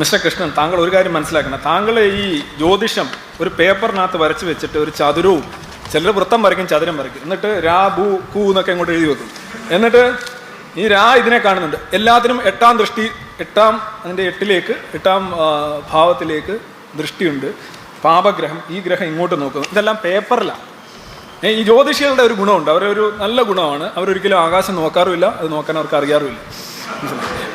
Mister Krishnan താങ്കൾ ഒരു കാര്യം മനസ്സിലാക്കണം. താങ്കൾ ഈ ജ്യോതിഷം ഒരു പേപ്പറിനകത്ത് വരച്ച് വെച്ചിട്ട് ഒരു ചതുരവും ചിലർ വൃത്തം വരയ്ക്കും ചതുരം വരയ്ക്കും. എന്നിട്ട് രാ ഭൂ കൂ എന്നൊക്കെ ഇങ്ങോട്ട് എഴുതി വെക്കും. എന്നിട്ട് ഈ രാ ഇതിനെ കാണുന്നുണ്ട്. എല്ലാത്തിനും എട്ടാം ദൃഷ്ടി എട്ടാം അതിന്റെ എട്ടിലേക്ക് എട്ടാം ഭാവത്തിലേക്ക് ദൃഷ്ടിയുണ്ട്. പാപഗ്രഹം ഈ ഗ്രഹം ഇങ്ങോട്ട് നോക്കുന്നു. ഇതെല്ലാം പേപ്പറിലാണ് ഈ ജ്യോതിഷികളുടെ ഒരു ഗുണമുണ്ട്. അവരൊരു നല്ല ഗുണമാണ്. അവരൊരിക്കലും ആകാശം നോക്കാറുമില്ല അത് നോക്കാൻ അവർക്ക് അറിയാറുമില്ല?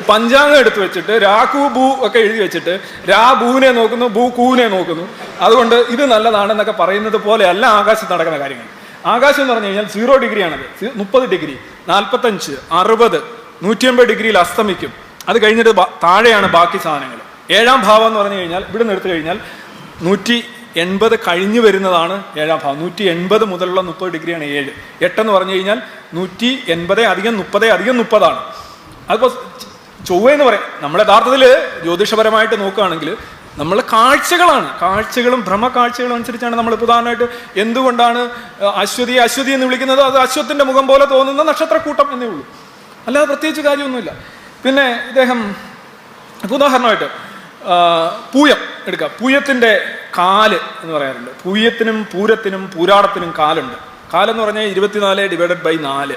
പഞ്ചാംഗം എടുത്തു വെച്ചിട്ട് രാഖു ഭൂ ഒക്കെ എഴുതി വെച്ചിട്ട് രാ ഭൂവിനെ നോക്കുന്നു ഭൂ കൂവിനെ നോക്കുന്നു. അതുകൊണ്ട് ഇത് നല്ലതാണെന്നൊക്കെ പറയുന്നത് പോലെയല്ല ആകാശത്ത് നടക്കുന്ന കാര്യങ്ങൾ. ആകാശം എന്ന് പറഞ്ഞു കഴിഞ്ഞാൽ സീറോ ഡിഗ്രിയാണത്. മുപ്പത് ഡിഗ്രി നാൽപ്പത്തഞ്ച് അറുപത് നൂറ്റിയമ്പത് ഡിഗ്രിയിൽ അസ്തമിക്കും. അത് കഴിഞ്ഞിട്ട് താഴെയാണ് ബാക്കി സാധനങ്ങൾ. ഏഴാം ഭാവം എന്ന് പറഞ്ഞു കഴിഞ്ഞാൽ ഇവിടെ നിന്ന് എടുത്തു കഴിഞ്ഞാൽ നൂറ്റി എൺപത് കഴിഞ്ഞു വരുന്നതാണ് ഏഴാം ഭാവം. നൂറ്റി എൺപത് മുതലുള്ള മുപ്പത് ഡിഗ്രിയാണ് ഏഴ്. എട്ടെന്ന് പറഞ്ഞു കഴിഞ്ഞാൽ നൂറ്റി എൺപത് അധികം മുപ്പത് അധികം മുപ്പതാണ്. അതിപ്പോൾ ചൊവ്വ എന്ന് പറയും. നമ്മൾ യഥാർത്ഥത്തിൽ ജ്യോതിഷപരമായിട്ട് നോക്കുകയാണെങ്കിൽ നമ്മൾ കാഴ്ചകളാണ്. കാഴ്ചകളും ഭ്രമകാഴ്ചകളും അനുസരിച്ചാണ് നമ്മൾ പ്രധാനമായിട്ട് എന്തുകൊണ്ടാണ് അശ്വതി അശ്വതി എന്ന് വിളിക്കുന്നത്? അത് അശ്വത്തിന്റെ മുഖം പോലെ തോന്നുന്ന നക്ഷത്രക്കൂട്ടം എന്നേ ഉള്ളൂ. അല്ലാതെ പ്രത്യേകിച്ച് കാര്യമൊന്നുമില്ല. പിന്നെ ഇദ്ദേഹം ഉദാഹരണമായിട്ട് പൂയം എടുക്കുക പൂയത്തിന്റെ കാൽ എന്ന് പറയാറുണ്ട്. പൂയത്തിനും പൂരത്തിനും പൂരാടത്തിനും കാലുണ്ട്. കാലെന്ന് പറഞ്ഞാൽ ഇരുപത്തിനാല് ഡിവൈഡഡ് ബൈ നാല്.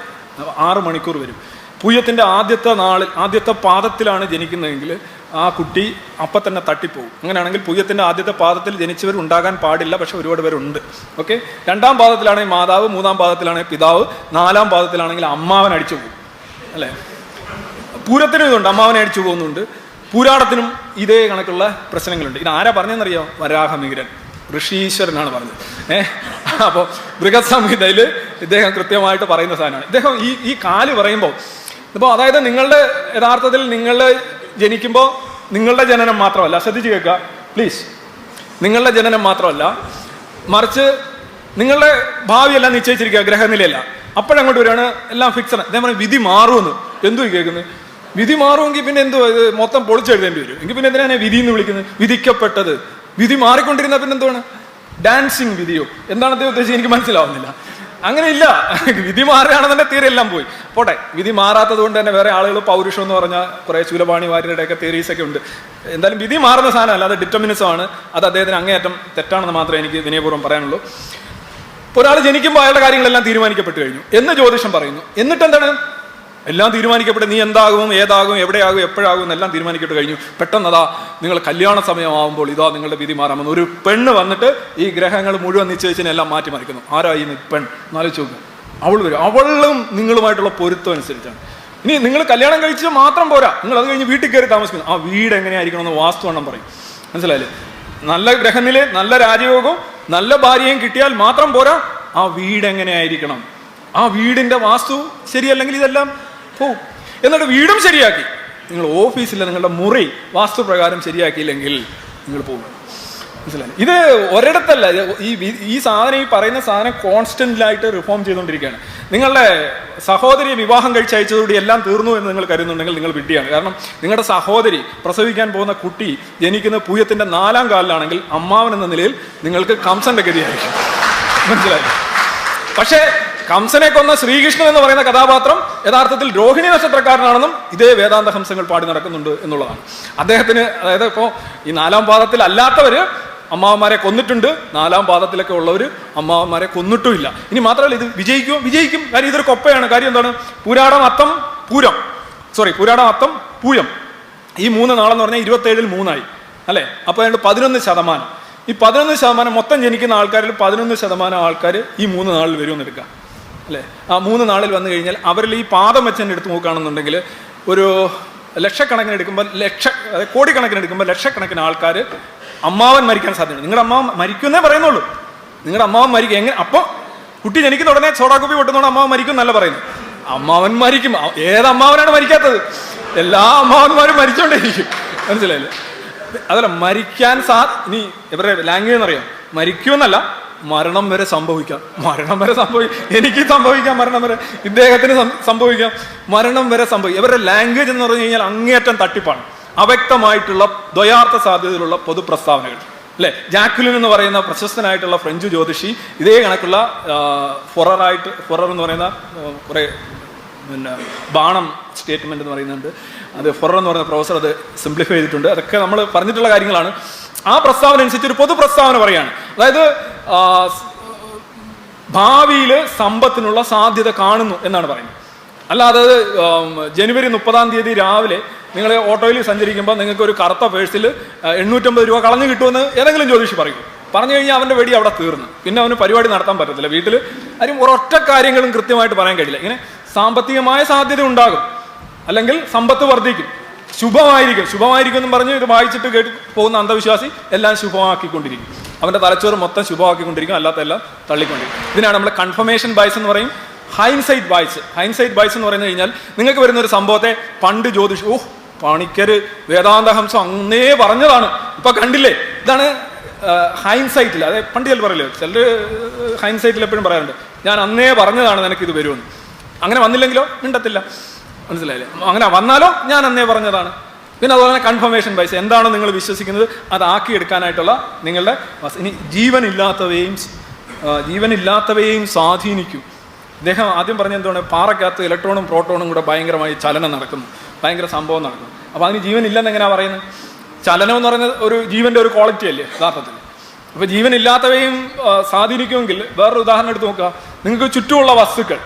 ആറ് മണിക്കൂർ വരും. പൂയത്തിന്റെ ആദ്യത്തെ നാളിൽ ആദ്യത്തെ പാദത്തിലാണ് ജനിക്കുന്നതെങ്കിൽ ആ കുട്ടി അപ്പം തന്നെ തട്ടിപ്പോകും. അങ്ങനെയാണെങ്കിൽ പൂയത്തിന്റെ ആദ്യത്തെ പാദത്തിൽ ജനിച്ചവർ ഉണ്ടാകാൻ പാടില്ല പക്ഷെ ഒരുപാട് പേരുണ്ട്. ഓക്കെ രണ്ടാം പാദത്തിലാണെങ്കിൽ മാതാവ് മൂന്നാം പാദത്തിലാണെങ്കിൽ പിതാവ് നാലാം പാദത്തിലാണെങ്കിൽ അമ്മാവൻ അടിച്ചു പോകും. അല്ലേ? പൂരത്തിനും ഇതുണ്ട് അമ്മാവനെ അടിച്ചു പോകുന്നുണ്ട്. പൂരാടത്തിനും ഇതേ കണക്കുള്ള പ്രശ്നങ്ങളുണ്ട്. ഇത് ആരാ പറഞ്ഞതെന്നറിയോ? വരാഹമിഗ്രൻ ഋഷീശ്വരനാണ് പറഞ്ഞത്. ഏഹ് അപ്പോൾ ബൃഹത് സംഹിതയിൽ ഇദ്ദേഹം കൃത്യമായിട്ട് പറയുന്ന സാധനമാണ്. ഇദ്ദേഹം ഈ ഈ കാൽ പറയുമ്പോൾ ഇപ്പോൾ അതായത് നിങ്ങളുടെ യഥാർത്ഥത്തിൽ നിങ്ങൾ ജനിക്കുമ്പോൾ നിങ്ങളുടെ ജനനം മാത്രമല്ല ശ്രദ്ധിച്ച് കേൾക്കുക പ്ലീസ് നിങ്ങളുടെ ജനനം മാത്രമല്ല മറിച്ച് നിങ്ങളുടെ ഭാവിയെല്ലാം നിശ്ചയിച്ചിരിക്കുക ഗ്രഹനിലയല്ല. അപ്പോഴങ്ങോട്ട് വരികയാണ് എല്ലാം ഫിക്സഡ് അതേപോലെ വിധി മാറുമെന്ന്. എന്തു കേൾക്കുന്നത്? വിധി മാറുമെങ്കിൽ പിന്നെ എന്തോ ഇത് മൊത്തം പൊളിച്ചെഴുതേണ്ടി വരും. എങ്കിൽ പിന്നെ എന്തിനാണ് വിധി എന്ന് വിളിക്കുന്നത്? വിധിക്കപ്പെട്ടത്. വിധി മാറിക്കൊണ്ടിരുന്ന പിന്നെ എന്തുവാണ്? ഡാൻസിങ് വിധിയോ എന്താണ് അദ്ദേഹം ഉദ്ദേശിച്ചത്? എനിക്ക് മനസ്സിലാവുന്നില്ല. അങ്ങനെ ഇല്ല വിധി മാറുകയാണെന്നെ തീരെ എല്ലാം പോയി. പോട്ടെ വിധി മാറാത്തത് കൊണ്ട് തന്നെ വേറെ ആളുകൾ പൗരുഷം എന്ന് പറഞ്ഞാൽ കുറെ ഒക്കെ തീരീസ് ഒക്കെ ഉണ്ട്. എന്തായാലും വിധി മാറുന്ന സാധനമല്ല അത് ഡിറ്റർമിനിസം ആണ്. അത് അദ്ദേഹത്തിന് അങ്ങേയറ്റം തെറ്റാണെന്ന് മാത്രമേ എനിക്ക് വിനയപൂർവം പറയാനുള്ളൂ. ഒരാൾ ജനിക്കുമ്പോൾ അയാളുടെ കാര്യങ്ങളെല്ലാം തീരുമാനിക്കപ്പെട്ടു കഴിഞ്ഞു. എന്ന് ജ്യോതിഷം പറയുന്നു. എന്നിട്ട് എന്താണ് എല്ലാം തീരുമാനിക്കപ്പെട്ട് നീ എന്താകും ഏതാകും എവിടെയാകും എപ്പോഴാകും എന്നെല്ലാം തീരുമാനിക്കപ്പെട്ട് കഴിഞ്ഞു. പെട്ടെന്ന് അതാ നിങ്ങൾ കല്യാണ സമയമാകുമ്പോൾ ഇതാ നിങ്ങളുടെ വിധി മാറാമെന്ന് ഒരു പെണ്ണ് വന്നിട്ട് ഈ ഗ്രഹങ്ങൾ മുഴുവൻ നിശ്ചയിച്ചതിനെല്ലാം മാറ്റി മറിക്കുന്നു ആരായി പെൺ? നാലോചിച്ച് ചോദിക്കും അവൾ വരും. അവളും നിങ്ങളുമായിട്ടുള്ള പൊരുത്തം അനുസരിച്ചാണ്. ഇനി നിങ്ങൾ കല്യാണം കഴിച്ച് മാത്രം പോരാ. നിങ്ങൾ അത് കഴിഞ്ഞ് വീട്ടിൽ കയറി താമസിക്കുന്നു. ആ വീട് എങ്ങനെയായിരിക്കണം എന്ന് വാസ്തുവണ്ണം പറയും. മനസ്സിലായില്ലേ? നല്ല ഗ്രഹനിലെ നല്ല രാജയോഗവും നല്ല ഭാര്യയും കിട്ടിയാൽ മാത്രം പോരാ. ആ വീട് എങ്ങനെയായിരിക്കണം? ആ വീടിന്റെ വാസ്തു ശരിയല്ലെങ്കിൽ ഇതെല്ലാം പോവും എന്നിട്ട് വീടും ശരിയാക്കി. നിങ്ങൾ ഓഫീസിലെ നിങ്ങളുടെ മുറി വാസ്തുപ്രകാരം ശരിയാക്കിയില്ലെങ്കിൽ നിങ്ങൾ പോകും. മനസ്സിലായി? ഇത് ഒരിടത്തല്ല. ഈ ഈ സാധനം ഈ പറയുന്ന സാധനം കോൺസ്റ്റന്റിലായിട്ട് റിഫോം ചെയ്തുകൊണ്ടിരിക്കുകയാണ്. നിങ്ങളുടെ സഹോദരി വിവാഹം കഴിച്ച് അയച്ചതോടുകൂടി എല്ലാം തീർന്നു എന്ന് നിങ്ങൾ കരുതുന്നുണ്ടെങ്കിൽ നിങ്ങൾ വിഡ്ഢിയാണ്. കാരണം നിങ്ങളുടെ സഹോദരി പ്രസവിക്കാൻ പോകുന്ന കുട്ടി ജനിക്കുന്ന പൂയത്തിന്റെ നാലാം കാലിലാണെങ്കിൽ അമ്മാവൻ എന്ന നിലയിൽ നിങ്ങൾക്ക് കംസന്റെ ഗതിയായിരിക്കും. മനസ്സിലായി? പക്ഷേ കംസനെ കൊന്ന ശ്രീകൃഷ്ണൻ എന്ന് പറയുന്ന കഥാപാത്രം യഥാർത്ഥത്തിൽ രോഹിണി നക്ഷത്രക്കാരനാണെന്നും ഇതേ വേദാന്ത ഹംസങ്ങൾ പാടി നടക്കുന്നുണ്ട് എന്നുള്ളതാണ്. അദ്ദേഹത്തിന് അതായത് ഇപ്പോൾ ഈ നാലാം പാദത്തിൽ അല്ലാത്തവര് അമ്മാവന്മാരെ കൊന്നിട്ടുണ്ട് നാലാം പാദത്തിലൊക്കെ ഉള്ളവർ അമ്മാവന്മാരെ കൊന്നിട്ടുമില്ല. ഇനി മാത്രമല്ല ഇത് വിജയിക്കും വിജയിക്കും. കാര്യം ഇതൊരു കൊപ്പയാണ്. കാര്യം എന്താണ്? പൂരാടം അത്തം പൂരം. സോറി പൂരാടം അത്തം പൂയം ഈ മൂന്ന് നാളെന്ന് പറഞ്ഞാൽ ഇരുപത്തേഴിൽ മൂന്നായി. അല്ലേ? അപ്പോൾ അതുകൊണ്ട് പതിനൊന്ന് ശതമാനം. ഈ പതിനൊന്ന് ശതമാനം മൊത്തം ജനിക്കുന്ന ആൾക്കാരിൽ പതിനൊന്ന് ശതമാനം ആൾക്കാർ ഈ മൂന്ന് നാളിൽ വരുമെന്ന് എടുക്കാം. അല്ലേ? ആ മൂന്ന് നാളിൽ വന്നു കഴിഞ്ഞാൽ അവരിൽ ഈ പാദം വെച്ചതിന്റെ എടുത്ത് നോക്കുകയാണെന്നുണ്ടെങ്കിൽ ഒരു ലക്ഷക്കണക്കിന് എടുക്കുമ്പോൾ ലക്ഷ കോടിക്കണക്കിന് എടുക്കുമ്പോൾ ലക്ഷക്കണക്കിന് ആൾക്കാർ അമ്മാവൻ മരിക്കാൻ സാധ്യതയുണ്ട്. നിങ്ങളുടെ അമ്മാവൻ മരിക്കുന്നേ പറയുന്നുള്ളൂ. നിങ്ങളുടെ അമ്മാവൻ മരിക്കും. എങ്ങനെ? അപ്പോൾ കുട്ടി ജനിക്കുന്ന ഉടനെ സോഡാക്കുപ്പി പൊട്ടുന്നോണ്ട് അമ്മാവൻ മരിക്കും എന്നല്ല പറയുന്നത്. അമ്മാവൻ മരിക്കും. ഏത് അമ്മാവനാണ് മരിക്കാത്തത്? എല്ലാ അമ്മാവന്മാരും മരിച്ചോണ്ടേയിരിക്കും മനസ്സിലായില്ലേ? അതല്ല മരിക്കാൻ സാ ഇനി ഇവരുടെ ലാംഗ്വേജ് എന്നറിയാം? മരിക്കുമെന്നല്ല. മരണം വരെ സംഭവിക്കാം. മരണം വരെ സംഭവി എനിക്ക് സംഭവിക്കാം മരണം വരെ. ഇദ്ദേഹത്തിന് സംഭവിക്കാം. മരണം വരെ സംഭവിക്കും ഇവരുടെ ലാംഗ്വേജ് എന്ന് പറഞ്ഞു കഴിഞ്ഞാൽ അങ്ങേയറ്റം തട്ടിപ്പാണ്. അവ്യക്തമായിട്ടുള്ള ദ്വയാർത്ഥ സാധ്യതയിലുള്ള പൊതുപ്രസ്താവനകൾ. അല്ലെ? ജാക്കുലിൻ എന്ന് പറയുന്ന പ്രശസ്തനായിട്ടുള്ള ഫ്രഞ്ച് ജ്യോതിഷി ഇതേ കണക്കുള്ള ഫൊറായിട്ട് ഫൊറർ എന്ന് പറയുന്ന കുറേ പിന്നെ ബാണം സ്റ്റേറ്റ്മെന്റ് എന്ന് പറയുന്നുണ്ട്. അത് ഫൊറർ എന്ന് പറയുന്ന പ്രൊഫസർ അത് സിംപ്ലിഫൈ ചെയ്തിട്ടുണ്ട്. അതൊക്കെ നമ്മൾ പറഞ്ഞിട്ടുള്ള കാര്യങ്ങളാണ്. ആ പ്രസ്താവന അനുസരിച്ച് ഒരു പൊതു പ്രസ്താവന പറയാണ്. അതായത് ഭാവിയിൽ സമ്പത്തിനുള്ള സാധ്യത കാണുന്നു എന്നാണ് പറയുന്നത്. അല്ലാതെ ജനുവരി മുപ്പതാം തീയതി രാവിലെ നിങ്ങൾ ഓട്ടോയിൽ സഞ്ചരിക്കുമ്പോൾ നിങ്ങൾക്ക് ഒരു കറുത്ത പേഴ്സിൽ എണ്ണൂറ്റമ്പത് രൂപ കളഞ്ഞു കിട്ടുമെന്ന് ഏതെങ്കിലും ജ്യോതിഷി പറയും. പറഞ്ഞു കഴിഞ്ഞാൽ അവന്റെ വെടി അവിടെ തീർന്നു. പിന്നെ അവന് പരിപാടി നടത്താൻ പറ്റത്തില്ല. വീട്ടിൽ ആരും ഒരൊറ്റ കാര്യങ്ങളും കൃത്യമായിട്ട് പറയാൻ കഴിയില്ല. ഇങ്ങനെ സാമ്പത്തികമായ സാധ്യത ഉണ്ടാകും. അല്ലെങ്കിൽ സമ്പത്ത് വർദ്ധിക്കും. ശുഭമായിരിക്കും. ശുഭമായിരിക്കും എന്ന് പറഞ്ഞ് ഇത് വായിച്ചിട്ട് കേട്ട് പോകുന്ന അന്ധവിശ്വാസി എല്ലാം ശുഭമാക്കിക്കൊണ്ടിരിക്കും. അവന്റെ തലച്ചോറ് മൊത്തം ശുഭമാക്കിക്കൊണ്ടിരിക്കും അല്ലാത്ത എല്ലാം തള്ളിക്കൊണ്ടിരിക്കും. ഇതിനാണ് നമ്മൾ കൺഫർമേഷൻ ബൈസ് എന്ന് പറയും. ഹൈൻസൈറ്റ് ബൈസ് ഹൈൻസൈറ്റ് ബൈസ് എന്ന് പറഞ്ഞു കഴിഞ്ഞാൽ നിങ്ങൾക്ക് വരുന്ന ഒരു സംഭവത്തെ പണ്ട് ജ്യോതിഷ് ഓഹ് പണിക്കര് വേദാന്തഹംസം അന്നേ പറഞ്ഞതാണ്. ഇപ്പൊ കണ്ടില്ലേ? ഇതാണ് ഹൈൻസൈറ്റിൽ അതെ പണ്ട് ചില പറയില്ലേ ചിലർ ഹൈൻസൈറ്റിൽ എപ്പോഴും പറയാറുണ്ട്. ഞാൻ അന്നേ പറഞ്ഞതാണ് നിനക്ക് ഇത് വരുമെന്ന്. അങ്ങനെ വന്നില്ലെങ്കിലോ? മിണ്ടത്തില്ല. മനസ്സിലായില്ലേ? അങ്ങനെ വന്നാലോ? ഞാൻ അന്നേ പറഞ്ഞതാണ്. പിന്നെ അതുപോലെ തന്നെ കൺഫർമേഷൻ ബൈസ് എന്താണോ നിങ്ങൾ വിശ്വസിക്കുന്നത്? അത് ആക്കിയെടുക്കാനായിട്ടുള്ള നിങ്ങളുടെ ഇനി ജീവനില്ലാത്തവയും ജീവനില്ലാത്തവയെയും സ്വാധീനിക്കും. അദ്ദേഹം ആദ്യം പറഞ്ഞ എന്താണ് പാറക്കകത്ത് ഇലക്ട്രോണും പ്രോട്ടോണും കൂടെ ഭയങ്കരമായി ചലനം നടക്കുന്നു. ഭയങ്കര സംഭവം നടക്കുന്നു. അപ്പോൾ അതിന് ജീവൻ ഇല്ലെന്ന് എങ്ങനെയാണ് പറയുന്നത്? ചലനം എന്ന് പറയുന്നത് ഒരു ജീവന്റെ ഒരു ക്വാളിറ്റി അല്ലേ യഥാർത്ഥത്തിൽ. അപ്പോൾ ജീവനില്ലാത്തവയും സ്വാധീനിക്കുമെങ്കിൽ വേറൊരു ഉദാഹരണം എടുത്ത് നോക്കുക. നിങ്ങൾക്ക് ചുറ്റുമുള്ള വസ്തുക്കൾ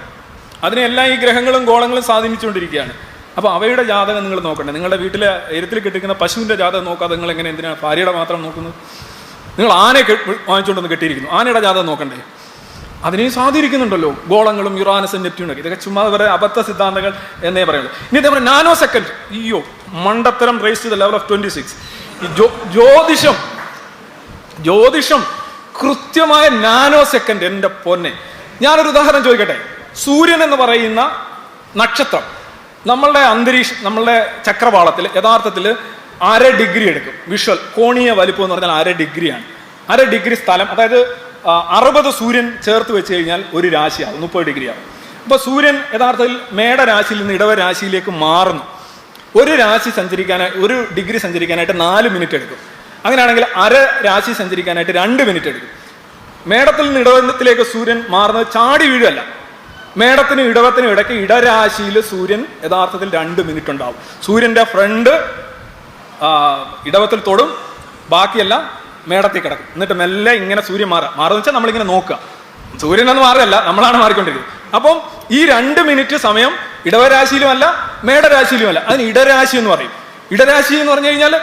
അതിനെല്ലാം ഈ ഗ്രഹങ്ങളും ഗോളങ്ങളും സ്വാധീനിച്ചുകൊണ്ടിരിക്കുകയാണ്. അപ്പോൾ അവയുടെ ജാതകം നിങ്ങൾ നോക്കണ്ടേ. നിങ്ങളുടെ വീട്ടിലെ എരുത്തിൽ കെട്ടിക്കുന്ന പശുവിന്റെ ജാതകം നോക്കാതെ നിങ്ങൾ എങ്ങനെ എന്തിനാണ് ഭാര്യയുടെ മാത്രം നോക്കുന്നത്? നിങ്ങൾ ആനയെ വാങ്ങിച്ചുകൊണ്ട് വാങ്ങിച്ചുകൊണ്ടൊന്ന് കെട്ടിയിരിക്കുന്നു. ആനയുടെ ജാതകം നോക്കണ്ടേ? അതിനെ സ്വാധീനിക്കുന്നുണ്ടല്ലോ. ഗോളങ്ങളും യുറാനസും നെപ്റ്റ്യൂണൊക്കെ ഇതൊക്കെ ചുമ്മാ വരെ അബദ്ധ സിദ്ധാന്തങ്ങൾ എന്നേ പറയുള്ളൂ. ഇനി ഇതേപോലെ നാനോ സെക്കൻഡ് അയ്യോ മണ്ടത്തരം race to the level of twenty six ജ്യോതിഷം ജ്യോതിഷം കൃത്യമായ നാനോ സെക്കൻഡ് എന്റെ പൊന്നെ. ഞാനൊരു ഉദാഹരണം ചോദിക്കട്ടെ. സൂര്യൻ എന്ന് പറയുന്ന നക്ഷത്രം. നമ്മളുടെ അന്തരീക്ഷ നമ്മളുടെ ചക്രവാളത്തിൽ യഥാർത്ഥത്തിൽ അര ഡിഗ്രി എടുക്കും. വിഷ്വൽ കോണീയ വലിപ്പം എന്ന് പറഞ്ഞാൽ അര ഡിഗ്രിയാണ്. അര ഡിഗ്രി സ്ഥലം അതായത് അറുപത് സൂര്യൻ ചേർത്ത് വെച്ച് കഴിഞ്ഞാൽ ഒരു രാശിയാവും മുപ്പത് ഡിഗ്രി ആവും അപ്പോൾ സൂര്യൻ യഥാർത്ഥത്തിൽ മേട മേടരാശിയിൽ നിന്ന് ഇടവ രാശിയിലേക്ക് മാറുന്നു. ഒരു രാശി സഞ്ചരിക്കാനായി ഒരു ഡിഗ്രി സഞ്ചരിക്കാനായിട്ട് നാല് മിനിറ്റ് എടുക്കും. അങ്ങനെയാണെങ്കിൽ അര രാശി സഞ്ചരിക്കാനായിട്ട് രണ്ട് മിനിറ്റ് എടുക്കും. മേടത്തിൽ നിന്ന് ഇടവത്തിലേക്ക് സൂര്യൻ മാറുന്നത് ചാടി വീഴല്ല മേടത്തിനും ഇടവത്തിനും ഇടയ്ക്ക് ഇടരാശിയിൽ സൂര്യൻ യഥാർത്ഥത്തിൽ രണ്ട് മിനിറ്റ് ഉണ്ടാവും. സൂര്യന്റെ ഫ്രണ്ട് ഇടവത്തിൽ തൊടും ബാക്കിയെല്ലാം മേടത്തിൽ കിടക്കും. എന്നിട്ട് മെല്ലെ ഇങ്ങനെ സൂര്യൻ മാറുക. മാറുന്ന വെച്ചാൽ നമ്മളിങ്ങനെ നോക്കുക. സൂര്യനൊന്നും മാറിയല്ല നമ്മളാണ് മാറിക്കൊണ്ടിരിക്കുന്നത്. അപ്പം ഈ രണ്ട് മിനിറ്റ് സമയം ഇടവരാശിയിലുമല്ല മേടരാശിയിലുമല്ല. മേടരാശിയിലും അതിന് ഇടരാശി എന്ന് പറയും. ഇടരാശി എന്ന് പറഞ്ഞു കഴിഞ്ഞാൽ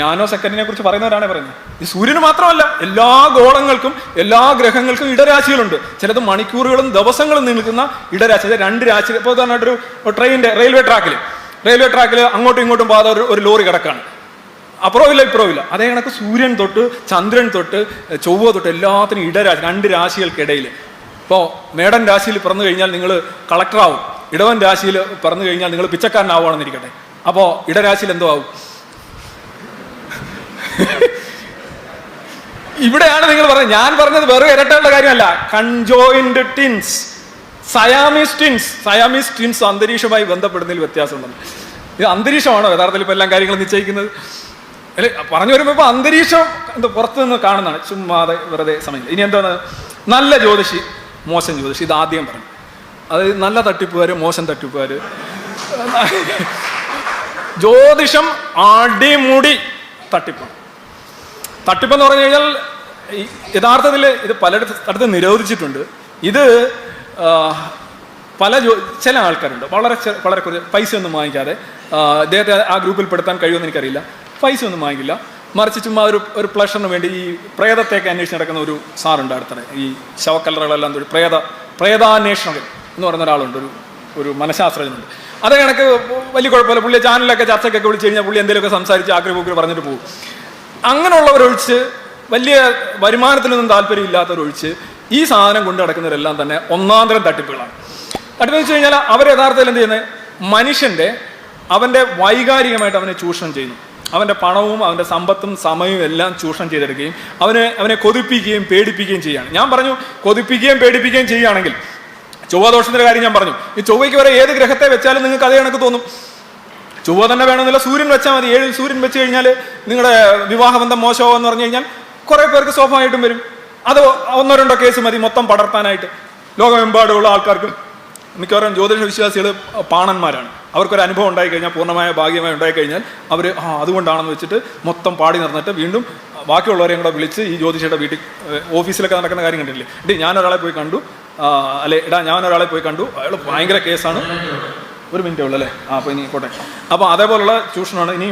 നാനോ സെക്കൻഡിനെ കുറിച്ച് പറയുന്നവരാണ് പറയുന്നത്. ഈ സൂര്യന് മാത്രമല്ല എല്ലാ ഗോളങ്ങൾക്കും എല്ലാ ഗ്രഹങ്ങൾക്കും ഇടരാശികളുണ്ട്. ചിലത് മണിക്കൂറുകളും ദിവസങ്ങളും നിൽക്കുന്ന ഇടരാശി. രണ്ട് രാശി. ഇപ്പോൾ ഉദാഹരണമായിട്ട് ഒരു ട്രെയിനിന്റെ റെയിൽവേ ട്രാക്കിൽ റെയിൽവേ ട്രാക്കിൽ അങ്ങോട്ടും ഇങ്ങോട്ടും പോകാതെ ഒരു ഒരു ലോറി കിടക്കാണ്. ഇപ്പുറവും ഇല്ല. അതേ കണക്ക് സൂര്യൻ തൊട്ട് ചന്ദ്രൻ തൊട്ട് ചൊവ്വ തൊട്ട് എല്ലാത്തിനും ഇടരാശി രണ്ട് രാശികൾക്കിടയിൽ ഇപ്പോൾ മേടൻ രാശിയിൽ പിറന്നു കഴിഞ്ഞാൽ നിങ്ങൾ കളക്ടറാവും ഇടവൻ രാശിയിൽ പിറന്നു കഴിഞ്ഞാൽ നിങ്ങൾ പിച്ചക്കാരനാവുകയാണെന്നിരിക്കട്ടെ. അപ്പോൾ ഇടരാശിയിൽ എന്തോ ആവും? ഇവിടെയാണ് നിങ്ങൾ പറഞ്ഞത്. ഞാൻ പറഞ്ഞത് വെറും ഇരട്ടകളുടെ കാര്യമല്ല. Conjoined twins Siamese twins Siamese twins അന്തരീക്ഷമായി ബന്ധപ്പെടുന്നതിൽ വ്യത്യാസമുണ്ടെന്ന് ഇത് അന്തരീക്ഷമാണോ യഥാർത്ഥത്തിൽ ഇപ്പൊ എല്ലാം കാര്യങ്ങളും നിശ്ചയിക്കുന്നത്? അല്ലെ പറഞ്ഞു വരുമ്പോൾ ഇപ്പൊ അന്തരീക്ഷം എന്താ പുറത്തു നിന്ന് കാണുന്നതാണ്. ചുമ്മാതെ വെറുതെ സമയം ഇനി എന്താണ്? നല്ല ജ്യോതിഷി മോശം ജ്യോതിഷി. ഇത് ആദ്യം പറഞ്ഞു. അത് നല്ല തട്ടിപ്പുകാര് മോശം തട്ടിപ്പുകാര്. ജ്യോതിഷം അടിമുടി തട്ടിപ്പാണ്. തട്ടിപ്പെന്ന് പറഞ്ഞു കഴിഞ്ഞാൽ യഥാർത്ഥത്തിൽ ഇത് പലയിടത്ത് നിരോധിച്ചിട്ടുണ്ട്. ഇത് പല ജോ ചില ആൾക്കാരുണ്ട്. വളരെ വളരെ കുറച്ച് പൈസ ഒന്നും വാങ്ങിക്കാതെ അദ്ദേഹത്തെ ആ ഗ്രൂപ്പിൽ പെടുത്താൻ കഴിയുമെന്ന് എനിക്കറിയില്ല. പൈസ ഒന്നും വാങ്ങിക്കില്ല. മറിച്ച് ചുമ്മാ ഒരു ഒരു പ്ലഷറിന് വേണ്ടി ഈ പ്രേതത്തെയൊക്കെ അന്വേഷിച്ച് നടക്കുന്ന ഒരു സാറുണ്ട് അടുത്തിടെ. ഈ ശവക്കല്ലറകളെല്ലാം ഒരു പ്രേത പ്രേതാന്വേഷണകൻ എന്ന് പറയുന്ന ഒരാളുണ്ട്. ഒരു ഒരു മനഃശാസ്ത്രജ്ഞനുണ്ട്. അതേ കണക്ക് വലിയ കുഴപ്പമില്ല. പുള്ളി ചാനലിലൊക്കെ ചർച്ചയ്ക്കൊക്കെ വിളിച്ചു കഴിഞ്ഞാൽ പുള്ളി എന്തെങ്കിലുമൊക്കെ സംസാരിച്ച് ആഗ്രഹമൊക്കെ പറഞ്ഞിട്ട് പോകും. അങ്ങനെയുള്ളവരൊഴിച്ച് വലിയ വരുമാനത്തിനൊന്നും താല്പര്യമില്ലാത്തവരൊഴിച്ച് ഈ സാധനം കൊണ്ട് നടക്കുന്നവരെല്ലാം തന്നെ ഒന്നാന്തരം തട്ടിപ്പുകളാണ്. തട്ടിപ്പ് വെച്ച് കഴിഞ്ഞാൽ അവർ യഥാർത്ഥത്തിൽ എന്ത് ചെയ്യുന്നത് മനുഷ്യന്റെ അവന്റെ വൈകാരികമായിട്ട് അവനെ ചൂഷണം ചെയ്യുന്നു. അവന്റെ പണവും അവന്റെ സമ്പത്തും സമയവും എല്ലാം ചൂഷണം ചെയ്തെടുക്കുകയും അവനെ അവനെ കൊതിപ്പിക്കുകയും പേടിപ്പിക്കുകയും ചെയ്യുകയാണ്. ഞാൻ പറഞ്ഞു കൊതിപ്പിക്കുകയും പേടിപ്പിക്കുകയും ചെയ്യുകയാണെങ്കിൽ ചൊവ്വാദോഷത്തിന്റെ കാര്യം ഞാൻ പറഞ്ഞു. ഈ ചൊവ്വയ്ക്ക് വരെ ഏത് ഗ്രഹത്തെ വെച്ചാലും നിങ്ങൾക്ക് അതേ കണക്ക് തോന്നും. ചൊവ്വ തന്നെ വേണമെന്നില്ല. സൂര്യൻ വെച്ചാൽ മതി. ഏഴിൽ സൂര്യൻ വെച്ച് കഴിഞ്ഞാൽ നിങ്ങളുടെ വിവാഹബന്ധം മോശമോ എന്ന് പറഞ്ഞു കഴിഞ്ഞാൽ കുറേ പേർക്ക് സ്വാഭാവികമായിട്ടും വരും. അത് ഒന്നോ രണ്ടോ കേസ് മതി മൊത്തം പടർത്താനായിട്ട്. ലോകമെമ്പാടുമുള്ള ആൾക്കാർക്ക് മിക്കവാറും ജ്യോതിഷ വിശ്വാസികൾ പാണന്മാരാണ്. അവർക്കൊരു അനുഭവം ഉണ്ടായി കഴിഞ്ഞാൽ പൂർണമായ ഭാഗ്യമായി ഉണ്ടായി കഴിഞ്ഞാൽ അവർ ആ അതുകൊണ്ടാണെന്ന് വെച്ചിട്ട് മൊത്തം പാടി നടന്നിട്ട് വീണ്ടും ബാക്കിയുള്ളവരെയും കൂടെ വിളിച്ച് ഈ ജ്യോതിഷയുടെ വീട്ടിൽ ഓഫീസിലൊക്കെ നടക്കുന്ന കാര്യം കണ്ടില്ലേ എടീ ഞാനൊരാളെ പോയി കണ്ടു. അല്ലെ എടാ ഞാനൊരാളെ പോയി കണ്ടു. അയാൾ ഭയങ്കര കേസാണ് ഒരു മിനിറ്റേ ഉള്ളൂ അല്ലേ? ആ അപ്പോൾ ഇനി പോട്ടെ. അപ്പോൾ അതേപോലുള്ള ചൂഷണമാണ് ഇനി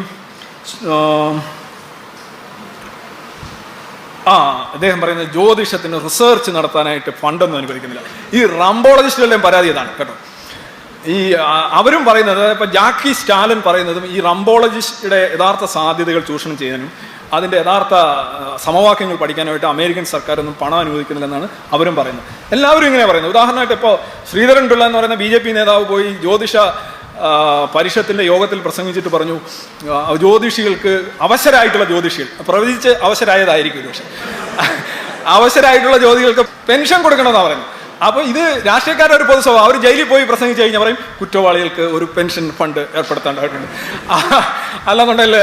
ആ, അദ്ദേഹം പറയുന്നത് ജ്യോതിഷത്തിന് റിസർച്ച് നടത്താനായിട്ട് ഫണ്ടൊന്നും അനുവദിക്കുന്നില്ല ഈ റംബോളജിസ്റ്റുകളുടെയും പരാതി ഇതാണ് കേട്ടോ. ഈ അവരും പറയുന്നത് ഇപ്പം ജാക്കി സ്റ്റാലിൻ പറയുന്നതും ഈ റംബോളജിസ്റ്റുടെ യഥാർത്ഥ സാധ്യതകൾ ചൂഷണം ചെയ്യാനും അതിന്റെ യഥാർത്ഥ സമവാക്യങ്ങൾ പഠിക്കാനായിട്ട് അമേരിക്കൻ സർക്കാരൊന്നും പണം അനുവദിക്കുന്നില്ലെന്നാണ് അവരും പറയുന്നത്. എല്ലാവരും ഇങ്ങനെ പറയുന്നത് ഉദാഹരണമായിട്ട് ഇപ്പോൾ ശ്രീധരൻ പിള്ള എന്ന് പറയുന്ന ബി ജെ പി നേതാവ് പോയി ജ്യോതിഷ പരിഷത്തിന്റെ യോഗത്തിൽ പ്രസംഗിച്ചിട്ട് പറഞ്ഞു ജ്യോതിഷികൾക്ക് അവശരായിട്ടുള്ള ജ്യോതിഷികൾ പ്രവചിച്ച് അവശരായതായിരിക്കും പക്ഷെ അവശരായിട്ടുള്ള ജ്യോതികൾക്ക് പെൻഷൻ കൊടുക്കണമെന്നാണ് പറയുന്നത്. അപ്പൊ ഇത് രാഷ്ട്രീയക്കാരുടെ ഒരു പൊതുസ്വഭാവം അവർ ജയിലിൽ പോയി പ്രസംഗിച്ച് കഴിഞ്ഞാൽ പറയും കുറ്റവാളികൾക്ക് ഒരു പെൻഷൻ ഫണ്ട് ഏർപ്പെടുത്തേണ്ടതായിട്ടുണ്ട്. ആ, അല്ലാന്നുണ്ടെങ്കിൽ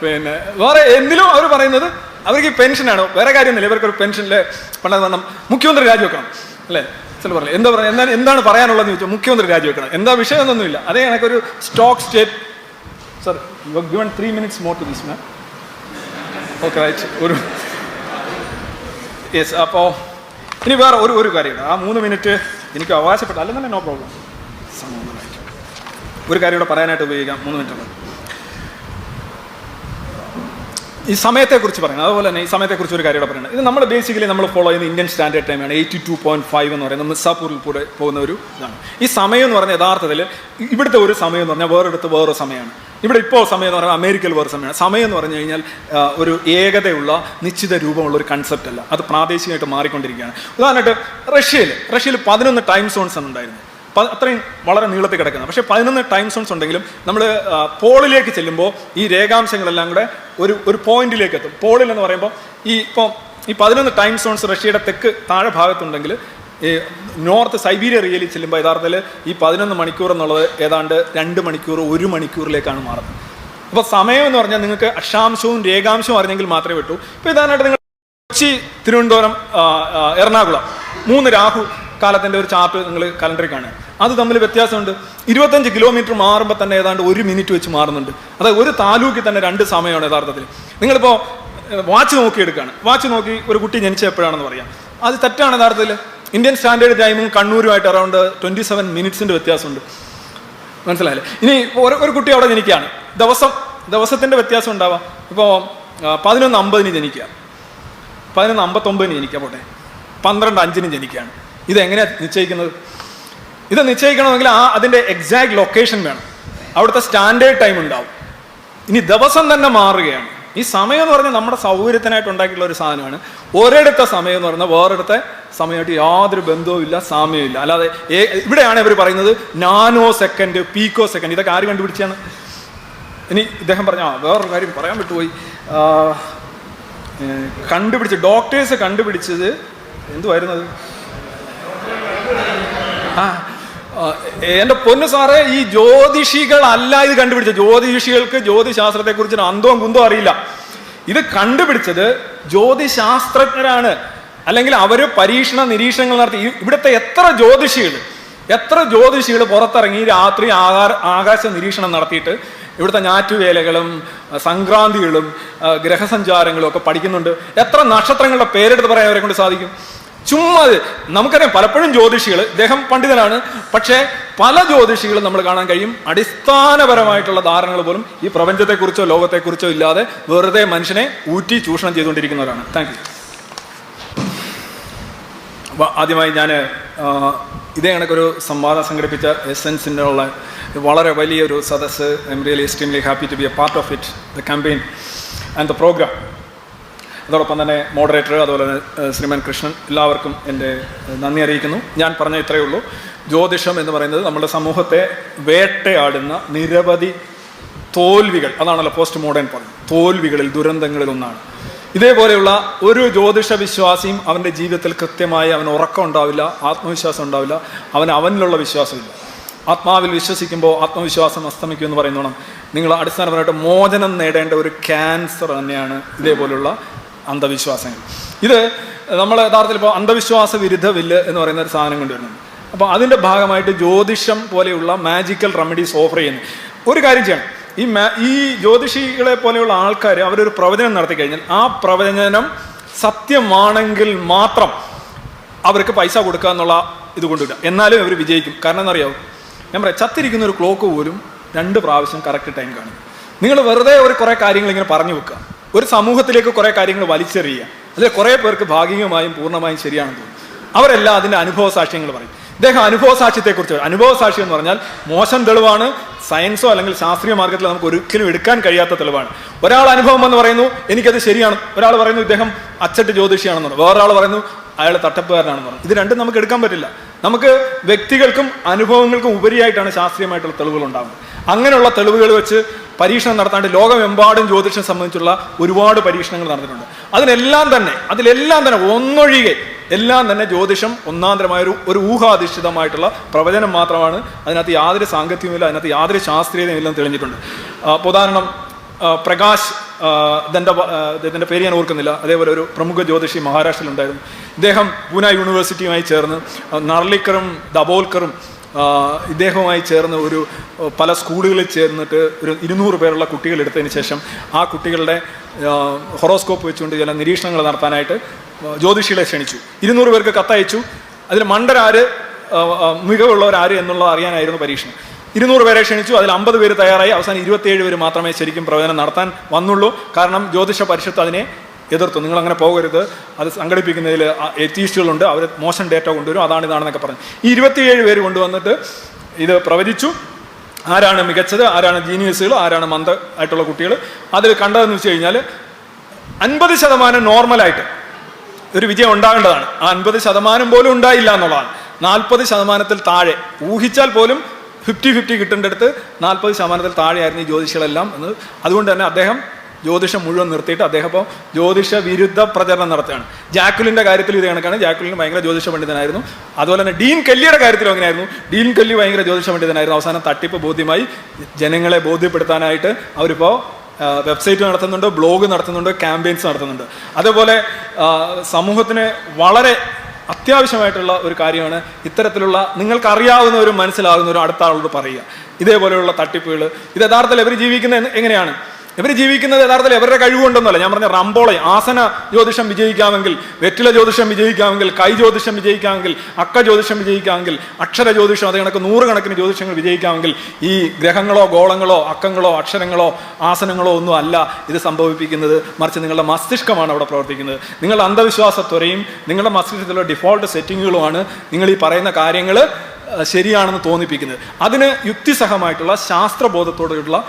പിന്നെ വേറെ എന്തിലും അവർ പറയുന്നത് അവർക്ക് ഈ പെൻഷനാണ്. വേറെ കാര്യമൊന്നുമില്ല. ഇവർക്ക് ഒരു പെൻഷനിലെ പണ്ടെന്ന് പറഞ്ഞാൽ മുഖ്യമന്ത്രി രാജിവെക്കണം. അല്ലേ? ചില പറഞ്ഞു എന്താ പറയുക എന്താണ് എന്താണ് പറയാനുള്ളതെന്ന് ചോദിച്ചാൽ മുഖ്യമന്ത്രി രാജിവെക്കണം. എന്താ വിഷയം വിഷയമൊന്നുമില്ല അതേ കണക്കൊരു stock state sir you given three minutes more to this ma'am okay right ഒരു യെസ് അപ്പോൾ ഇനി വേറെ ഒരു ഒരു കാര്യം ആ മൂന്ന് മിനിറ്റ് എനിക്ക് അവകാശപ്പെട്ട അല്ലെന്നല്ലേ നോ പ്രോബ്ലം ഒരു കാര്യം കൂടെ പറയാനായിട്ട് ഉപയോഗിക്കാം. മൂന്ന് മിനിറ്റ് ഈ സമയത്തെക്കുറിച്ച് പറയുന്നത് അതുപോലെ തന്നെ ഈ സമയത്തെക്കുറിച്ച് ഒരു കാര്യം പറയുന്നത് ഇത് നമ്മൾ ബേസിക്കലി നമ്മൾ ഫോളോ ചെയ്യുന്ന ഇന്ത്യൻ സ്റ്റാൻഡേർഡ് ടൈമാണ് എയ്റ്റി ടു പോയിന്റ് ഫൈവ് എന്ന് പറയുന്നത് മിസാപ്പൂരിൽ കൂടെ പോകുന്ന ഒരു ഇതാണ്. ഈ സമയം എന്ന് പറഞ്ഞാൽ യഥാർത്ഥത്തിൽ ഇവിടുത്തെ ഒരു സമയം എന്ന് പറഞ്ഞാൽ വേറെടുത്ത് വേറെ സമയമാണ്. ഇവിടെ ഇപ്പോൾ സമയം എന്ന് പറഞ്ഞാൽ അമേരിക്കയിൽ വേറെ സമയമാണ്. സമയം എന്ന് പറഞ്ഞു കഴിഞ്ഞാൽ ഒരു ഏകതയുള്ള നിശ്ചിത രൂപമുള്ള ഒരു കൺസെപ്റ്റ് അല്ല. അത് പ്രാദേശികമായിട്ട് മാറിക്കൊണ്ടിരിക്കുകയാണ്. ഉദാഹരണമായിട്ട് റഷ്യയിൽ റഷ്യയിൽ പതിനൊന്ന് ടൈം സോൺസ് ആണ് ഉണ്ടായിരുന്നത്. അത്രയും വളരെ നീളത്തിൽ കിടക്കുന്നത്. പക്ഷേ പതിനൊന്ന് ടൈം സോൺസ് ഉണ്ടെങ്കിലും നമ്മൾ പോളിലേക്ക് ചെല്ലുമ്പോൾ ഈ രേഖാംശങ്ങളെല്ലാം കൂടെ ഒരു ഒരു പോയിന്റിലേക്ക് എത്തും. പോളിൽ എന്ന് പറയുമ്പോൾ ഈ ഇപ്പോൾ ഈ പതിനൊന്ന് ടൈം സോൺസ് റഷ്യയുടെ തെക്ക് താഴെ ഭാഗത്തുണ്ടെങ്കിൽ ഈ നോർത്ത് സൈബീരിയ റിയലിൽ ചെല്ലുമ്പോൾ യഥാർത്ഥത്തിൽ ഈ പതിനൊന്ന് മണിക്കൂർ എന്നുള്ളത് ഏതാണ്ട് രണ്ട് മണിക്കൂർ ഒരു മണിക്കൂറിലേക്കാണ് മാറുന്നത്. അപ്പോൾ സമയം എന്ന് പറഞ്ഞാൽ നിങ്ങൾക്ക് അക്ഷാംശവും രേഖാംശവും അറിഞ്ഞെങ്കിൽ മാത്രമേ വിട്ടൂ ഇപ്പോൾ ഇതാനായിട്ട് നിങ്ങൾ കൊച്ചി തിരുവനന്തപുരം എറണാകുളം മൂന്ന് രാഹു കാലത്തിന്റെ ഒരു ചാർട്ട് നിങ്ങൾ കലണ്ടറിൽ കാണുക. അത് തമ്മിൽ വ്യത്യാസമുണ്ട്. ഇരുപത്തഞ്ച് കിലോമീറ്റർ മാറുമ്പോൾ തന്നെ ഏതാണ്ട് ഒരു മിനിറ്റ് വെച്ച് മാറുന്നുണ്ട്. അതായത് ഒരു താലൂക്കിൽ തന്നെ രണ്ട് സമയമാണ് യഥാർത്ഥത്തിൽ നിങ്ങളിപ്പോൾ വാച്ച് നോക്കിയെടുക്കുകയാണ് വാച്ച് നോക്കി ഒരു കുട്ടി ജനിച്ച എപ്പോഴാണെന്ന് പറയാം. അത് തെറ്റാണ് യഥാർത്ഥത്തിൽ ഇന്ത്യൻ സ്റ്റാൻഡേർഡ് ടൈമും കണ്ണൂരുമായിട്ട് അറൗണ്ട് ട്വന്റി സെവൻ മിനിറ്റ്സിന്റെ വ്യത്യാസമുണ്ട്. മനസ്സിലായില്ലേ? ഇനി ഒരു ഒരു കുട്ടി അവിടെ ജനിക്കുകയാണ്. ദിവസം ദിവസത്തിന്റെ വ്യത്യാസം ഉണ്ടാവാം. ഇപ്പോൾ പതിനൊന്ന് അമ്പതിന് ജനിക്കുക. പതിനൊന്ന് അമ്പത്തൊമ്പതിന് ജനിക്കുക പോട്ടെ. പന്ത്രണ്ട് അഞ്ചിന് ജനിക്കുകയാണ്. ഇതെങ്ങനെയാണ് നിശ്ചയിക്കുന്നത്? ഇത് നിശ്ചയിക്കണമെങ്കിൽ ആ അതിന്റെ എക്സാക്ട് ലൊക്കേഷൻ വേണം. അവിടുത്തെ സ്റ്റാൻഡേർഡ് ടൈം ഉണ്ടാവും. ഇനി ദിവസം തന്നെ മാറുകയാണ്. ഈ സമയം എന്ന് പറഞ്ഞാൽ നമ്മുടെ സൗകര്യത്തിനായിട്ട് ഉണ്ടാക്കിയിട്ടുള്ള ഒരു സാധനമാണ്. ഒരിടത്തെ സമയം എന്ന് പറഞ്ഞാൽ വേറെടുത്തെ സമയമായിട്ട് യാതൊരു ബന്ധവുമില്ല ഇല്ല അല്ലാതെ ഇവിടെയാണ് ഇവർ പറയുന്നത് നാനോ സെക്കൻഡ് പീക്കോ സെക്കൻഡ് ഇതൊക്കെ ആര് കണ്ടുപിടിച്ചാണ് ഇനി ഇദ്ദേഹം പറഞ്ഞ ആ വേറൊരു കാര്യം പറയാൻ വിട്ടുപോയി. കണ്ടുപിടിച്ച് ഡോക്ടേഴ്സ് കണ്ടുപിടിച്ചത് എന്തുവായിരുന്നത് ആ എന്റെ പൊന്നു സാറേ ഈ ജ്യോതിഷികളല്ല ഇത് കണ്ടുപിടിച്ചത്. ജ്യോതിഷികൾക്ക് ജ്യോതിശാസ്ത്രത്തെ കുറിച്ച് അന്തവും കുന്തവും അറിയില്ല. ഇത് കണ്ടുപിടിച്ചത് ജ്യോതിശാസ്ത്രജ്ഞരാണ്. അല്ലെങ്കിൽ അവർ പരീക്ഷണ നിരീക്ഷണങ്ങൾ നടത്തി. ഇവിടുത്തെ എത്ര ജ്യോതിഷികൾ എത്ര ജ്യോതിഷികൾ പുറത്തിറങ്ങി രാത്രി ആകാര ആകാശ നിരീക്ഷണം നടത്തിയിട്ട് ഇവിടുത്തെ ഞാറ്റുവേലകളും സംക്രാന്തികളും ഗ്രഹസഞ്ചാരങ്ങളും ഒക്കെ പഠിക്കുന്നുണ്ട്. എത്ര നക്ഷത്രങ്ങളുടെ പേരെടുത്ത് പറയാൻ അവരെ കൊണ്ട് സാധിക്കും? ചുമ്മാ. നമുക്കറിയാം പലപ്പോഴും ജ്യോതിഷികൾ ഇദ്ദേഹം പണ്ഡിതനാണ് പക്ഷേ പല ജ്യോതിഷികളും നമ്മൾ കാണാൻ കഴിയും. അടിസ്ഥാനപരമായിട്ടുള്ള ധാരണകൾ പോലും ഈ പ്രപഞ്ചത്തെക്കുറിച്ചോ ലോകത്തെക്കുറിച്ചോ ഇല്ലാതെ വെറുതെ മനുഷ്യനെ ഊറ്റി ചൂഷണം ചെയ്തുകൊണ്ടിരിക്കുന്നവരാണ്. താങ്ക് യു ആദ്യമായി ഞാൻ ഇതേ കണക്കൊരു സംവാദം സംഘടിപ്പിച്ച എസെൻസിന്റെ ഉള്ള വളരെ വലിയൊരു സദസ്സ് I'm really extremely happy to be a part of it the campaign and the programme അതോടൊപ്പം തന്നെ മോഡറേറ്റർ അതുപോലെ തന്നെ ശ്രീമാൻ കൃഷ്ണൻ എല്ലാവർക്കും എന്റെ നന്ദി അറിയിക്കുന്നു. ഞാൻ പറഞ്ഞ ഇത്രയേ ഉള്ളൂ. ജ്യോതിഷം എന്ന് പറയുന്നത് നമ്മുടെ സമൂഹത്തെ വേട്ടയാടുന്ന നിരവധി തോൽവികൾ. അതാണല്ലോ പോസ്റ്റ് മോഡേൺ പറഞ്ഞത് തോൽവികളിൽ ദുരന്തങ്ങളിൽ ഒന്നാണ്. ഇതേപോലെയുള്ള ഒരു ജ്യോതിഷ വിശ്വാസിയും അവന്റെ ജീവിതത്തിൽ കൃത്യമായി അവൻ ഉറക്കം ഉണ്ടാവില്ല ആത്മവിശ്വാസം ഉണ്ടാവില്ല അവൻ അവനിലുള്ള വിശ്വാസമില്ല. ആത്മാവിൽ വിശ്വസിക്കുമ്പോൾ ആത്മവിശ്വാസം അസ്തമിക്കും എന്ന് പറയുന്നോണം. നിങ്ങൾ അടിസ്ഥാനപരമായിട്ട് മോചനം നേടേണ്ട ഒരു ക്യാൻസർ തന്നെയാണ് ഇതേപോലുള്ള അന്ധവിശ്വാസങ്ങൾ. ഇത് നമ്മൾ യഥാർത്ഥത്തിൽ ഇപ്പോൾ അന്ധവിശ്വാസ വിരുദ്ധ വില്ല് എന്ന് പറയുന്ന ഒരു സാധനം കൊണ്ടുവരുന്നുണ്ട്. അപ്പോൾ അതിന്റെ ഭാഗമായിട്ട് ജ്യോതിഷം പോലെയുള്ള മാജിക്കൽ റെമഡീസ് ഓഫർ ചെയ്യുന്നു. ഒരു കാര്യം ചെയ്യണം. ഈ ഈ ജ്യോതിഷികളെ പോലെയുള്ള ആൾക്കാർ അവരൊരു പ്രവചനം നടത്തി കഴിഞ്ഞാൽ ആ പ്രവചനം സത്യമാണെങ്കിൽ മാത്രം അവർക്ക് പൈസ കൊടുക്കുക എന്നുള്ള ഇത് കൊണ്ടുവരിക. എന്നാലും അവർ വിജയിക്കും. കാരണം എന്നറിയാവും? ഞാൻ പറയാം ചത്തിരിക്കുന്ന ഒരു ക്ലോക്ക് പോലും രണ്ട് പ്രാവശ്യം കറക്റ്റ് ടൈം കാണും. നിങ്ങൾ വെറുതെ ഒരു കുറേ കാര്യങ്ങൾ ഇങ്ങനെ പറഞ്ഞു വെക്കുക. ഒരു സമൂഹത്തിലേക്ക് കുറേ കാര്യങ്ങൾ വലിച്ചെറിയുക. അതിൽ കുറേ പേർക്ക് ഭാഗികമായും പൂർണമായും ശരിയാണെന്ന് തോന്നുന്നു. അവരെല്ലാം അതിന്റെ അനുഭവ സാക്ഷ്യങ്ങൾ പറയും. ഇദ്ദേഹം അനുഭവ സാക്ഷ്യത്തെക്കുറിച്ച് അനുഭവ സാക്ഷ്യം എന്ന് പറഞ്ഞാൽ മോശം തെളിവാണ് സയൻസോ അല്ലെങ്കിൽ ശാസ്ത്രീയ മാർഗത്തിൽ നമുക്ക് ഒരിക്കലും എടുക്കാൻ കഴിയാത്ത തെളിവാണ്. ഒരാൾ അനുഭവം എന്ന് പറയുന്നു എനിക്കത് ശരിയാണ്. ഒരാൾ പറയുന്നു ഇദ്ദേഹം അച്ചട്ട് ജ്യോതിഷിയാണെന്ന്. പറഞ്ഞു വേറൊരാൾ പറയുന്നു അയാൾ തട്ടപ്പുകാരനാണെന്ന് പറഞ്ഞു. ഇത് രണ്ടും നമുക്ക് എടുക്കാൻ പറ്റില്ല. നമുക്ക് വ്യക്തികൾക്കും അനുഭവങ്ങൾക്കും ഉപരിയായിട്ടാണ് ശാസ്ത്രീയമായിട്ടുള്ള തെളിവുകൾ ഉണ്ടാകുന്നത് അങ്ങനെയുള്ള തെളിവുകൾ വെച്ച് പരീക്ഷണം നടത്താണ്ട് ലോകമെമ്പാടും ജ്യോതിഷം സംബന്ധിച്ചുള്ള ഒരുപാട് പരീക്ഷണങ്ങൾ നടന്നിട്ടുണ്ട്. അതിനെല്ലാം തന്നെ അതിലെല്ലാം തന്നെ ഒന്നൊഴികെ എല്ലാം തന്നെ ജ്യോതിഷം ഒന്നാന്തരമായ ഒരു ഒരു ഊഹാധിഷ്ഠിതമായിട്ടുള്ള പ്രവചനം മാത്രമാണ് അതിനകത്ത് യാതൊരു സാങ്കത്യവുമില്ല അതിനകത്ത് യാതൊരു ശാസ്ത്രീയതയും ഇല്ലെന്ന് തെളിഞ്ഞിട്ടുണ്ട് ഉദാഹരണം പ്രകാശ് ഇതിന്റെ ഇതിന്റെ പേര് ഞാൻ ഓർക്കുന്നില്ല. അതേപോലെ ഒരു പ്രമുഖ ജ്യോതിഷി മഹാരാഷ്ട്രയിലുണ്ടായിരുന്നു. ഇദ്ദേഹം പൂന യൂണിവേഴ്സിറ്റിയുമായി ചേർന്ന് നർലിക്കറും ദബോൽക്കറും ഇദ്ദേഹവുമായി ചേർന്ന് ഒരു പല സ്കൂളുകളിൽ ചേർന്നിട്ട് ഒരു ഇരുന്നൂറ് പേരുള്ള കുട്ടികൾ എടുത്തതിന് ശേഷം ആ കുട്ടികളുടെ ഹൊറോസ്കോപ്പ് വെച്ചുകൊണ്ട് ചില നിരീക്ഷണങ്ങൾ നടത്താനായിട്ട് ജ്യോതിഷികളെ ക്ഷണിച്ചു. ഇരുന്നൂറ് പേർക്ക് കത്തയച്ചു. അതിൽ മണ്ടരാര് മികവുള്ളവരാര് എന്നുള്ളത് അറിയാനായിരുന്നു പരീക്ഷണം. ഇരുന്നൂറ് പേരെ ക്ഷണിച്ചു. അതിൽ അമ്പത് പേര് തയ്യാറായി. അവസാനം ഇരുപത്തിയേഴ് പേര് മാത്രമേ ശരിക്കും പ്രവചനം നടത്താൻ വന്നുള്ളൂ. കാരണം ജ്യോതിഷ പരിഷത്ത് അതിനെ എതിർത്തു. നിങ്ങൾ അങ്ങനെ പോകരുത്. അത് സംഘടിപ്പിക്കുന്നതിൽ എത്തീസ്റ്റുകളുണ്ട് അവർ മോശം ഡേറ്റ കൊണ്ടുവരും. അതാണ് ഇതാണെന്നൊക്കെ പറഞ്ഞു. ഈ ഇരുപത്തിയേഴ് പേര് കൊണ്ടുവന്നിട്ട് ഇത് പ്രവചിച്ചു. ആരാണ് മികച്ചത്? ആരാണ് ജീനിയസുകൾ ആരാണ് മന്ദ ആയിട്ടുള്ള കുട്ടികൾ? അതിൽ കണ്ടതെന്ന് വെച്ച് കഴിഞ്ഞാൽ അൻപത് ശതമാനം നോർമലായിട്ട് ഒരു വിജയം ഉണ്ടാകേണ്ടതാണ്. ആ അൻപത് ശതമാനം പോലും ഉണ്ടായില്ല എന്നുള്ളതാണ്. നാൽപ്പത് ശതമാനത്തിൽ താഴെ. ഊഹിച്ചാൽ പോലും ഫിഫ്റ്റി ഫിഫ്റ്റി കിട്ടേണ്ടടുത്ത് നാൽപ്പത് ശതമാനത്തിൽ താഴെയായിരുന്നു ഈ ജ്യോതിഷികളെല്ലാം എന്ന്. അതുകൊണ്ട് തന്നെ അദ്ദേഹം ജ്യോതിഷം മുഴുവൻ നിർത്തിയിട്ട് അദ്ദേഹം ഇപ്പോൾ ജ്യോതിഷ വിരുദ്ധ പ്രചരണം നടത്തുകയാണ്. ജാക്കുലിന്റെ കാര്യത്തിൽ ഇത് കണക്കാണ്. ജാക്കുലിന് ഭയങ്കര ജ്യോതിഷ പണ്ഡിതനായിരുന്നു. അതുപോലെ തന്നെ ഡീൻ കല്ലിയുടെ കാര്യത്തിലും അങ്ങനെയായിരുന്നു. ഡീൻ കല്ലി ഭയങ്കര ജ്യോതിഷ പണ്ഡിതനായിരുന്നു. അവസാനം തട്ടിപ്പ് ബോധ്യമായി ജനങ്ങളെ ബോധ്യപ്പെടുത്താനായിട്ട് അവരിപ്പോൾ വെബ്സൈറ്റ് നടത്തുന്നുണ്ട് ബ്ലോഗ് നടത്തുന്നുണ്ട് ക്യാമ്പയിൻസ് നടത്തുന്നുണ്ട്. അതേപോലെ സമൂഹത്തിന് വളരെ അത്യാവശ്യമായിട്ടുള്ള ഒരു കാര്യമാണ്. ഇത്തരത്തിലുള്ള നിങ്ങൾക്ക് അറിയാവുന്നവരും മനസ്സിലാകുന്നവരും അടുത്ത ആളോട് പറയുക. ഇതേപോലെയുള്ള തട്ടിപ്പുകൾ ഇത് യഥാർത്ഥത്തിൽ അവർ ജീവിക്കുന്നത് എങ്ങനെയാണ്? ഇവർ ജീവിക്കുന്നത് യഥാർത്ഥത്തിൽ ഇവരുടെ കഴിവുണ്ടെന്നല്ല ഞാൻ പറഞ്ഞ റംബോളെ ആസന ജ്യോതിഷം വിജയിക്കാമെങ്കിൽ വെറ്റില ജ്യോതിഷം വിജയിക്കാമെങ്കിൽ കൈ ജ്യോതിഷം വിജയിക്കാമെങ്കിൽ അക്ക ജ്യോതിഷം വിജയിക്കാമെങ്കിൽ അക്ഷര ജ്യോതിഷം അത് കണക്ക് നൂറുകണക്കിന് ജ്യോതിഷങ്ങൾ വിജയിക്കാമെങ്കിൽ ഈ ഗ്രഹങ്ങളോ ഗോളങ്ങളോ അക്കങ്ങളോ അക്ഷരങ്ങളോ ആസനങ്ങളോ ഒന്നും അല്ല ഇത് സംഭവിപ്പിക്കുന്നത്. മറിച്ച് നിങ്ങളുടെ മസ്തിഷ്കമാണ് അവിടെ പ്രവർത്തിക്കുന്നത്. നിങ്ങളുടെ അന്ധവിശ്വാസത്വരയും നിങ്ങളുടെ മസ്തിഷ്കത്തിലുള്ള ഡിഫോൾട്ട് സെറ്റിങ്ങുകളുമാണ് നിങ്ങൾ ഈ പറയുന്ന കാര്യങ്ങൾ ശരിയാണെന്ന് തോന്നിപ്പിക്കുന്നത്. അതിന് യുക്തിസഹമായിട്ടുള്ള ശാസ്ത്രബോധത്തോടുള്ള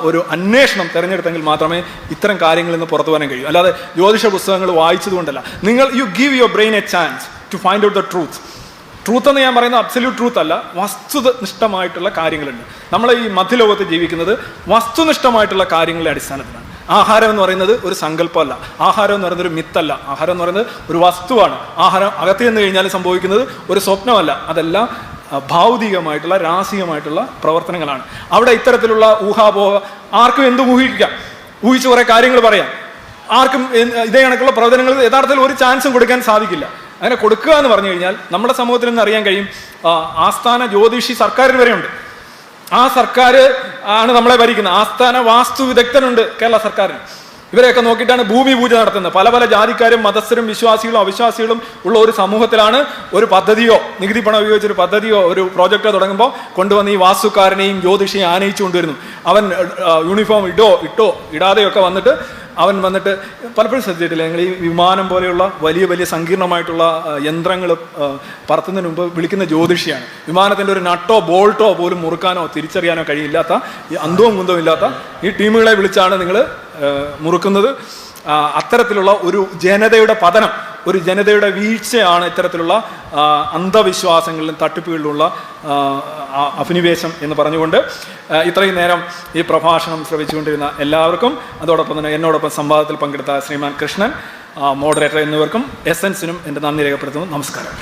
ഒരു അന്വേഷണം തിരഞ്ഞെടുത്തെങ്കിൽ മാത്രമേ ഇത്തരം കാര്യങ്ങളിൽ നിന്ന് പുറത്തു വരാൻ കഴിയൂ. അല്ലാതെ ജ്യോതിഷ പുസ്തകങ്ങൾ വായിച്ചതുകൊണ്ടല്ല. നിങ്ങൾ you give your brain a chance to find out the truth truth എന്ന് ഞാൻ പറയുന്നത് അബ്സല്യൂട്ട് ട്രൂത്ത് അല്ല. വസ്തുനിഷ്ഠമായിട്ടുള്ള കാര്യങ്ങളുണ്ട്. നമ്മൾ ഈ മധ്യലോകത്ത് ജീവിക്കുന്നത് വസ്തുനിഷ്ഠമായിട്ടുള്ള കാര്യങ്ങളുടെ അടിസ്ഥാനത്തിലാണ്. ആഹാരം എന്ന് പറയുന്നത് ഒരു സങ്കല്പമല്ല. ആഹാരം എന്ന് പറയുന്നത് ഒരു മിത്തല്ല. ആഹാരം എന്ന് പറയുന്നത് ഒരു വസ്തുവാണ്. ആഹാരം അകത്ത് ചെന്ന് കഴിഞ്ഞാൽ സംഭവിക്കുന്നത് ഒരു സ്വപ്നമല്ല. അതെല്ലാം ഭൗതികമായിട്ടുള്ള രാസികമായിട്ടുള്ള പ്രവർത്തനങ്ങളാണ്. അവിടെ ഇത്തരത്തിലുള്ള ഊഹാപോഹ ആർക്കും എന്തും ഊഹിക്കാം? ഊഹിച്ച് കുറേ കാര്യങ്ങൾ പറയാം. ആർക്കും ഇതേ കണക്കുള്ള പ്രവർത്തനങ്ങൾ യഥാർത്ഥത്തിൽ ഒരു ചാൻസും കൊടുക്കാൻ സാധിക്കില്ല. അങ്ങനെ കൊടുക്കുക എന്ന് പറഞ്ഞു കഴിഞ്ഞാൽ നമ്മുടെ സമൂഹത്തിൽ നിന്ന് അറിയാൻ കഴിയും ആസ്ഥാന ജ്യോതിഷി സർക്കാരിന് വരെയുണ്ട്. ആ സർക്കാർ ആണ് നമ്മളെ ഭരിക്കുന്നത്. ആസ്ഥാന വാസ്തു വിദഗ്ധനുണ്ട് കേരള സർക്കാരിന്. ഇവരെയൊക്കെ നോക്കിയിട്ടാണ് ഭൂമി പൂജ നടത്തുന്നത്. പല പല ജാതിക്കാരും മതസ്ഥരും വിശ്വാസികളും അവിശ്വാസികളും ഉള്ള ഒരു സമൂഹത്തിലാണ് ഒരു പദ്ധതിയോ നികുതി പണം ഉപയോഗിച്ചൊരു പദ്ധതിയോ ഒരു പ്രോജക്റ്റോ തുടങ്ങുമ്പോൾ കൊണ്ടുവന്ന് ഈ വാസ്തുക്കാരനെയും ജ്യോതിഷയും ആനയിച്ചുകൊണ്ടിരുന്നു. അവൻ യൂണിഫോം ഇടോ ഇട്ടോ ഇടാതെയൊക്കെ വന്നിട്ട് അവൻ വന്നിട്ട് പലപ്പോഴും ശ്രദ്ധിച്ചിട്ടില്ല. ഞങ്ങൾ ഈ വിമാനം പോലെയുള്ള വലിയ വലിയ സങ്കീർണമായിട്ടുള്ള യന്ത്രങ്ങൾ പറത്തുന്നതിന് മുമ്പ് വിളിക്കുന്ന ജ്യോതിഷിയാണ്. വിമാനത്തിന്റെ ഒരു നട്ടോ ബോൾട്ടോ പോലും മുറുക്കാനോ തിരിച്ചറിയാനോ കഴിയില്ലാത്ത ഈ അന്തവും കുന്തവും ഇല്ലാത്ത ഈ ടീമുകളെ വിളിച്ചാണ് നിങ്ങൾ മുറുക്കുന്നത്. അത്തരത്തിലുള്ള ഒരു ജനതയുടെ പതനം ഒരു ജനതയുടെ വീഴ്ചയാണ് ഇത്തരത്തിലുള്ള അന്ധവിശ്വാസങ്ങളിലും തട്ടിപ്പുകളിലുള്ള അഭിനിവേശം എന്ന് പറഞ്ഞുകൊണ്ട് ഇത്രയും നേരം ഈ പ്രഭാഷണം ശ്രവിച്ചുകൊണ്ടിരുന്ന എല്ലാവർക്കും അതോടൊപ്പം തന്നെ എന്നോടൊപ്പം സംവാദത്തിൽ പങ്കെടുത്ത ശ്രീമാൻ കൃഷ്ണൻ മോഡറേറ്റർ എന്നിവർക്കും എസൻസിനും എന്റെ നന്ദി രേഖപ്പെടുത്തുന്നു. നമസ്കാരം.